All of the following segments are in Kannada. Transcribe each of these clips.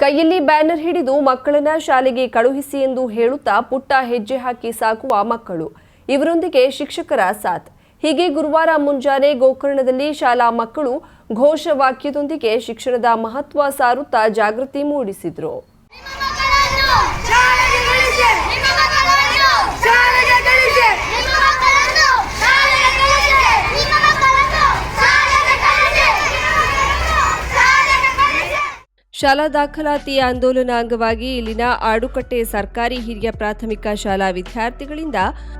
ಕೈಯಲ್ಲಿ ಬ್ಯಾನರ್ ಹಿಡಿದು ಮಕ್ಕಳನ್ನ ಶಾಲೆಗೆ ಕಳುಹಿಸಿ ಎಂದು ಹೇಳುತ್ತಾ ಪುಟ್ಟ ಹೆಜ್ಜೆ ಹಾಕಿ ಸಾಕುವ ಮಕ್ಕಳು. ಇವರೊಂದಿಗೆ ಶಿಕ್ಷಕರ ಸಾಥ್. ಹೀಗೆ ಗುರುವಾರ ಮುಂಜಾನೆ ಗೋಕರ್ಣದಲ್ಲಿ ಶಾಲಾ ಮಕ್ಕಳು ಘೋಷವಾಕ್ಯದೊಂದಿಗೆ ಶಿಕ್ಷಣದ ಮಹತ್ವ ಸಾರುತ್ತಾ ಜಾಗೃತಿ ಮೂಡಿಸಿದ್ರು ಶಾಲೆಗೆ ಕಳಿಸಿ ನಿಮ್ಮ ಮಕ್ಕಳನ್ನು ಶಾಲೆಗೆ ಕಳಿಸಿ ನಿಮ್ಮ ಮಕ್ಕಳನ್ನು ಶಾಲೆಗೆ ಕಳಿಸಿ ನಿಮ್ಮ ಮಕ್ಕಳನ್ನು ಶಾಲೆಗೆ ಕಳಿಸಿ ಶಾಲೆಗೆ ಕಳಿಸಿ ಶಾಲಾ ದಾಖಲಾತಿ ಆಂದೋಲನ ಅಂಗವಾಗಿ ಇಲ್ಲಿನ ಆಡುಕಟ್ಟೆ ಸರ್ಕಾರಿ ಹಿರಿಯ ಪ್ರಾಥಮಿಕ ಶಾಲಾ ವಿದ್ಯಾರ್ಥಿಗಳಿಂದ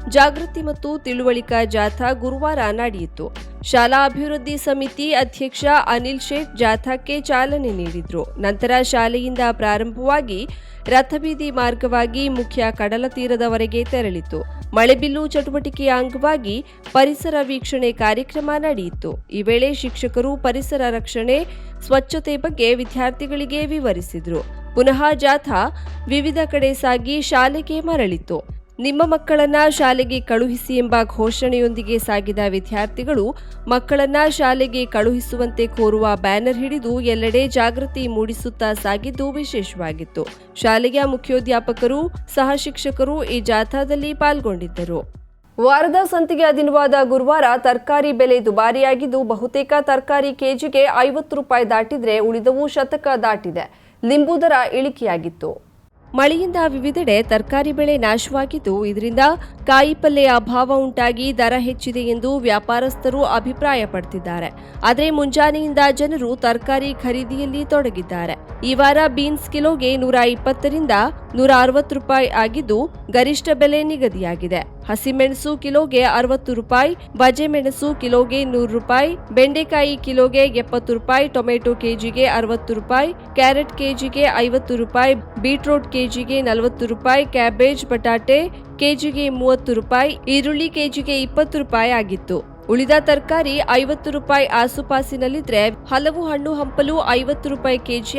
ಜಾಗೃತಿ ಮತ್ತು ತಿಳುವಳಿಕಾ ಜಾಥಾ ಗುರುವಾರ ನಡೆಯಿತು. ಶಾಲಾ ಅಭಿವೃದ್ಧಿ ಸಮಿತಿ ಅಧ್ಯಕ್ಷ ಅನಿಲ್ ಶೇಖ್ ಜಾಥಾಕ್ಕೆ ಚಾಲನೆ ನೀಡಿದರು. ನಂತರ ಶಾಲೆಯಿಂದ ಪ್ರಾರಂಭವಾಗಿ ರಥಬೀದಿ ಮಾರ್ಗವಾಗಿ ಮುಖ್ಯ ಕಡಲ ತೀರದವರೆಗೆ ತೆರಳಿತು. ಮಳೆಬಿಲ್ಲು ಚಟುವಟಿಕೆಯ ಅಂಗವಾಗಿ ಪರಿಸರ ವೀಕ್ಷಣೆ ಕಾರ್ಯಕ್ರಮ ನಡೆಯಿತು. ಈ ವೇಳೆ ಶಿಕ್ಷಕರು ಪರಿಸರ ರಕ್ಷಣೆ, ಸ್ವಚ್ಛತೆ ಬಗ್ಗೆ ವಿದ್ಯಾರ್ಥಿಗಳಿಗೆ ವಿವರಿಸಿದರು. ಪುನಃ ಜಾಥಾ ವಿವಿಧ ಕಡೆ ಸಾಗಿ ಶಾಲೆಗೆ ಮರಳಿತು. ನಿಮ್ಮ ಮಕ್ಕಳನ್ನ ಶಾಲೆಗೆ ಕಳುಹಿಸಿ ಎಂಬ ಘೋಷಣೆಯೊಂದಿಗೆ ಸಾಗಿದ ವಿದ್ಯಾರ್ಥಿಗಳು, ಮಕ್ಕಳನ್ನ ಶಾಲೆಗೆ ಕಳುಹಿಸುವಂತೆ ಕೋರುವ ಬ್ಯಾನರ್ ಹಿಡಿದು ಎಲ್ಲೆಡೆ ಜಾಗೃತಿ ಮೂಡಿಸುತ್ತಾ ಸಾಗಿದ್ದು ವಿಶೇಷವಾಗಿತ್ತು. ಶಾಲೆಯ ಮುಖ್ಯೋಧ್ಯಾಪಕರು ಸಹ ಶಿಕ್ಷಕರು ಈ ಜಾಥಾದಲ್ಲಿ ಪಾಲ್ಗೊಂಡಿದ್ದರು. ವಾರದ ಸಂತಿಗೆ ದಿನವಾದ ಗುರುವಾರ ತರಕಾರಿ ಬೆಲೆ ದುಬಾರಿಯಾಗಿದ್ದು, ಬಹುತೇಕ ತರಕಾರಿ ಕೆಜಿಗೆ ಐವತ್ತು ರೂಪಾಯಿ ದಾಟಿದ್ರೆ ಉಳಿದವು ಶತಕ ದಾಟಿದೆ. ಲಿಂಬು ದರ ಇಳಿಕೆಯಾಗಿತ್ತು. ಮಳೆಯಿಂದ ವಿವಿಧೆಡೆ ತರಕಾರಿ ಬೆಳೆ ನಾಶವಾಗಿದ್ದು, ಇದರಿಂದ ಕಾಯಿಪಲ್ಲೆಯ ಅಭಾವ ಉಂಟಾಗಿ ದರ ಹೆಚ್ಚಿದೆ ಎಂದು ವ್ಯಾಪಾರಸ್ಥರು ಅಭಿಪ್ರಾಯಪಡ್ತಿದ್ದಾರೆ. ಆದರೆ ಮುಂಜಾನೆಯಿಂದ ಜನರು ತರಕಾರಿ ಖರೀದಿಯಲ್ಲಿ ತೊಡಗಿದ್ದಾರೆ. ಈ ವಾರ ಬೀನ್ಸ್ ಕಿಲೋಗೆ ನೂರ ಇಪ್ಪತ್ತರಿಂದ ನೂರ ಅರವತ್ತು ರೂಪಾಯಿ ಆಗಿದ್ದು, ಗರಿಷ್ಠ ಬೆಲೆ ನಿಗದಿಯಾಗಿದೆ. ಹಸಿಮೆಣಸು ಕಿಲೋಗೆ ಅರವತ್ತು ರೂಪಾಯಿ ಬಜೆ ಮೆಣಸು ಕಿಲೋಗೆ ನೂರು ರೂಪಾಯಿ, ಬೆಂಡೆಕಾಯಿ ಕಿಲೋಗೆ ಎಪ್ಪತ್ತು ರೂಪಾಯಿ, ಟೊಮೆಟೊ ಕೆಜಿಗೆ ಅರವತ್ತು ರೂಪಾಯಿ, ಕ್ಯಾರೆಟ್ ಕೆಜಿಗೆ ಐವತ್ತು ರೂಪಾಯಿ, ಬೀಟ್ರೂಟ್ ಕೆಜಿಗೆ ನಲವತ್ತು ರೂಪಾಯಿ, ಕ್ಯಾಬೇಜ್ ಬಟಾಟೆ ಕೆಜಿಗೆ ಮೂವತ್ತು ರೂಪಾಯಿ, ಈರುಳ್ಳಿ ಕೆಜಿಗೆ ಇಪ್ಪತ್ತು ರೂಪಾಯಿ ಆಗಿತ್ತು. ಉಳಿದ ತರಕಾರಿ ಐವತ್ತು ರೂಪಾಯಿ ಆಸುಪಾಸಿನಲ್ಲಿದ್ರೆ ಹಲವು ಹಣ್ಣು ಹಂಪಲು ಐವತ್ತು ರೂಪಾಯಿ ಕೆಜಿ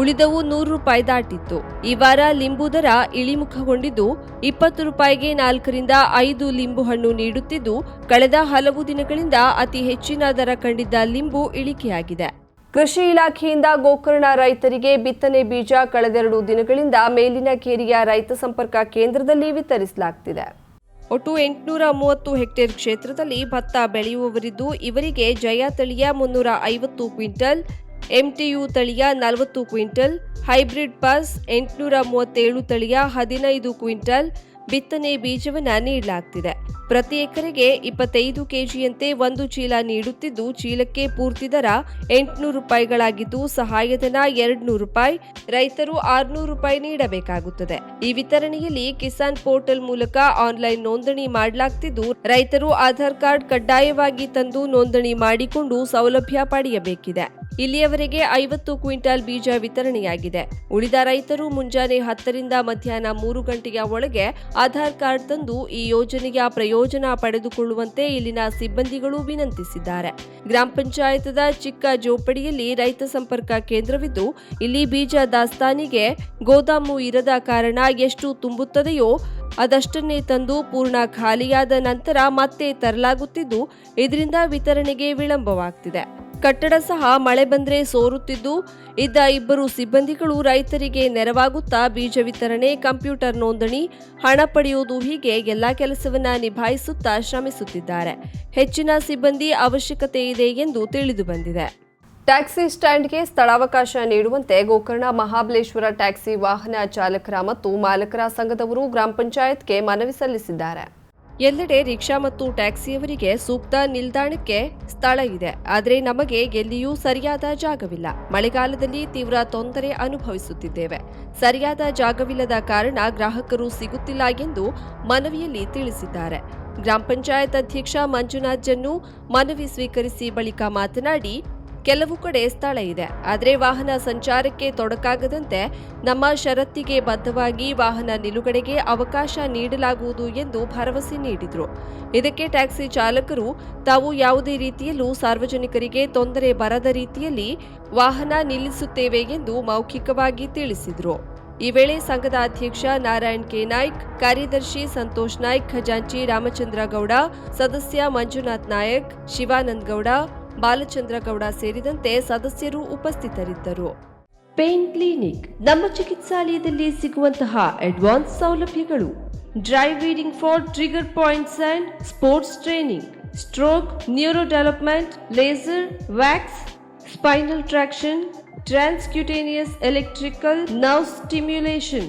ಉಳಿದವು ನೂರು ರೂಪಾಯಿ ದಾಟಿತ್ತು. ಈ ವಾರ ಲಿಂಬು ದರ ಇಳಿಮುಖಗೊಂಡಿದ್ದು ಇಪ್ಪತ್ತು ರೂಪಾಯಿಗೆ ನಾಲ್ಕರಿಂದ ಐದು ಲಿಂಬು ಹಣ್ಣು ನೀಡುತ್ತಿದ್ದು, ಕಳೆದ ಹಲವು ದಿನಗಳಿಂದ ಅತಿ ಹೆಚ್ಚಿನ ದರ ಕಂಡಿದ್ದ ಲಿಂಬು ಇಳಿಕೆಯಾಗಿದೆ. ಕೃಷಿ ಇಲಾಖೆಯಿಂದ ಗೋಕರ್ಣ ರೈತರಿಗೆ ಬಿತ್ತನೆ ಬೀಜ ಕಳೆದೆರಡು ದಿನಗಳಿಂದ ಮೇಲಿನ ಕೇರಿಯ ರೈತ ಸಂಪರ್ಕ ಕೇಂದ್ರದಲ್ಲಿ ವಿತರಿಸಲಾಗ್ತಿದೆ. ಒಟ್ಟು ಎಂಟುನೂರ ಮೂವತ್ತು ಹೆಕ್ಟೇರ್ ಕ್ಷೇತ್ರದಲ್ಲಿ ಭತ್ತ ಬೆಳೆಯುವವರಿದ್ದು ಇವರಿಗೆ ಜಯ ತಳಿಯ ಮುನ್ನೂರ ಐವತ್ತು ಕ್ವಿಂಟಲ್ ಎಂಟಿಯು ತಳಿಯ ನಲವತ್ತು ಕ್ವಿಂಟಲ್, ಹೈಬ್ರಿಡ್ ಪಾಸ್ ಎಂಟುನೂರ ಮೂವತ್ತೇಳು ತಳಿಯ ಹದಿನೈದು ಕ್ವಿಂಟಲ್ ಬಿತ್ತನೆ ಬೀಜವನ್ನು ನೀಡಲಾಗ್ತಿದೆ. ಪ್ರತಿ ಎಕರೆಗೆ ಇಪ್ಪತ್ತೈದು ಕೆಜಿಯಂತೆ ಒಂದು ಚೀಲ ನೀಡುತ್ತಿದ್ದು, ಚೀಲಕ್ಕೆ ಪೂರ್ತಿ ದರ ಎಂಟುನೂರು ರೂಪಾಯಿಗಳಾಗಿದ್ದು ಸಹಾಯಧನ ಎರಡ್ನೂರು ರೂಪಾಯಿ, ರೈತರು ಆರ್ನೂರು ರೂಪಾಯಿ ನೀಡಬೇಕಾಗುತ್ತದೆ. ಈ ವಿತರಣೆಯಲ್ಲಿ ಕಿಸಾನ್ ಪೋರ್ಟಲ್ ಮೂಲಕ ಆನ್ಲೈನ್ ನೋಂದಣಿ ಮಾಡಲಾಗ್ತಿದ್ದು, ರೈತರು ಆಧಾರ್ ಕಾರ್ಡ್ ಕಡ್ಡಾಯವಾಗಿ ತಂದು ನೋಂದಣಿ ಮಾಡಿಕೊಂಡು ಸೌಲಭ್ಯ ಪಡೆಯಬೇಕಿದೆ. ಇಲ್ಲಿಯವರೆಗೆ ಐವತ್ತು ಕ್ವಿಂಟಾಲ್ ಬೀಜ ವಿತರಣೆಯಾಗಿದೆ. ಉಳಿದ ರೈತರು ಮುಂಜಾನೆ ಹತ್ತರಿಂದ ಮಧ್ಯಾಹ್ನ ಮೂರು ಗಂಟೆಯ ಒಳಗೆ ಆಧಾರ್ ಕಾರ್ಡ್ ತಂದು ಈ ಯೋಜನೆಯ ಪ್ರಯೋಜನ ಪಡೆದುಕೊಳ್ಳುವಂತೆ ಇಲ್ಲಿನ ಸಿಬ್ಬಂದಿಗಳು ವಿನಂತಿಸಿದ್ದಾರೆ. ಗ್ರಾಮ ಪಂಚಾಯತದ ಚಿಕ್ಕ ಜೋಪಡಿಯಲ್ಲಿ ರೈತ ಸಂಪರ್ಕ ಕೇಂದ್ರವಿದ್ದು, ಇಲ್ಲಿ ಬೀಜ ದಾಸ್ತಾನಿಗೆ ಗೋದಾಮು ಇರದ ಕಾರಣ ಎಷ್ಟು ತುಂಬುತ್ತದೆಯೋ ಅದಷ್ಟನ್ನೇ ತಂದು ಪೂರ್ಣ ಖಾಲಿಯಾದ ನಂತರ ಮತ್ತೆ ತರಲಾಗುತ್ತಿದ್ದು, ಇದರಿಂದ ವಿತರಣೆಗೆ ವಿಳಂಬವಾಗ್ತಿದೆ. ಕಟ್ಟಡ ಸಹ ಮಳೆ ಬಂದ್ರೆ ಸೋರುತ್ತಿದ್ದು, ಇದ್ದ ಇಬ್ಬರು ಸಿಬ್ಬಂದಿಗಳು ರೈತರಿಗೆ ನೆರವಾಗುತ್ತಾ ಬೀಜ ವಿತರಣೆ, ಕಂಪ್ಯೂಟರ್ ನೋಂದಣಿ, ಹಣ ಪಡೆಯುವುದು ಹೀಗೆ ಎಲ್ಲಾ ಕೆಲಸವನ್ನ ನಿಭಾಯಿಸುತ್ತಾ ಶ್ರಮಿಸುತ್ತಿದ್ದಾರೆ. ಹೆಚ್ಚಿನ ಸಿಬ್ಬಂದಿ ಅವಶ್ಯಕತೆ ಇದೆ ಎಂದು ತಿಳಿದು ಬಂದಿದೆ. ಟ್ಯಾಕ್ಸಿ ಸ್ಟ್ಯಾಂಡ್ಗೆ ಸ್ಥಳಾವಕಾಶ ನೀಡುವಂತೆ ಗೋಕರ್ಣ ಮಹಾಬಲೇಶ್ವರ ಟ್ಯಾಕ್ಸಿ ವಾಹನ ಚಾಲಕರ ಮತ್ತು ಮಾಲಕರ ಸಂಘದವರು ಗ್ರಾಮ ಪಂಚಾಯತ್ಗೆ ಮನವಿ ಸಲ್ಲಿಸಿದ್ದಾರೆ. ಎಲ್ಲೆಡೆ ರಿಕ್ಷಾ ಮತ್ತು ಟ್ಯಾಕ್ಸಿಯವರಿಗೆ ಸೂಕ್ತ ನಿಲ್ದಾಣಕ್ಕೆ ಸ್ಥಳ ಇದೆ. ಆದರೆ ನಮಗೆ ಎಲ್ಲಿಯೂ ಸರಿಯಾದ ಜಾಗವಿಲ್ಲ. ಮಳೆಗಾಲದಲ್ಲಿ ತೀವ್ರ ತೊಂದರೆ ಅನುಭವಿಸುತ್ತಿದ್ದೇವೆ. ಸರಿಯಾದ ಜಾಗವಿಲ್ಲದ ಕಾರಣ ಗ್ರಾಹಕರು ಸಿಗುತ್ತಿಲ್ಲ ಎಂದು ಮನವಿಯಲ್ಲಿ ತಿಳಿಸಿದ್ದಾರೆ. ಗ್ರಾಮ ಪಂಚಾಯತ್ ಅಧ್ಯಕ್ಷ ಮಂಜುನಾಥ್ ಜನ್ನು ಮನವಿ ಸ್ವೀಕರಿಸಿ ಬಳಿಕ ಮಾತನಾಡಿ ಕೆಲವು ಕಡೆ ಸ್ಥಳ ಇದೆ. ಆದರೆ ವಾಹನ ಸಂಚಾರಕ್ಕೆ ತೊಡಕಾಗದಂತೆ ನಮ್ಮ ಷರತ್ತಿಗೆ ಬದ್ಧವಾಗಿ ವಾಹನ ನಿಲುಗಡೆಗೆ ಅವಕಾಶ ನೀಡಲಾಗುವುದು ಎಂದು ಭರವಸೆ ನೀಡಿದರು. ಇದಕ್ಕೆ ಟ್ಯಾಕ್ಸಿ ಚಾಲಕರು ತಾವು ಯಾವುದೇ ರೀತಿಯಲ್ಲೂ ಸಾರ್ವಜನಿಕರಿಗೆ ತೊಂದರೆ ಬರದ ರೀತಿಯಲ್ಲಿ ವಾಹನ ನಿಲ್ಲಿಸುತ್ತೇವೆ ಎಂದು ಮೌಖಿಕವಾಗಿ ತಿಳಿಸಿದರು. ಈ ವೇಳೆ ಸಂಘದ ಅಧ್ಯಕ್ಷ ನಾರಾಯಣ್ ಕೆ. ನಾಯ್ಕ್, ಕಾರ್ಯದರ್ಶಿ ಸಂತೋಷ್ ನಾಯ್ಕ್, ಖಜಾಂಚಿ ರಾಮಚಂದ್ರ ಗೌಡ ಸದಸ್ಯ ಮಂಜುನಾಥ್ ನಾಯಕ್, ಶಿವಾನಂದ್ ಗೌಡ ಬಾಲಚಂದ್ರ ಗೌಡ ಸೇರಿದಂತೆ ಸದಸ್ಯರು ಉಪಸ್ಥಿತರಿದ್ದರು. ಪೇನ್ ಕ್ಲಿನಿಕ್, ನಮ್ಮ ಚಿಕಿತ್ಸಾಲಯದಲ್ಲಿ ಸಿಗುವಂತಹ ಅಡ್ವಾನ್ಸ್ ಸೌಲಭ್ಯಗಳು. Dry needling for trigger points and sports training stroke neuro development laser wax spinal traction transcutaneous electrical nerve stimulation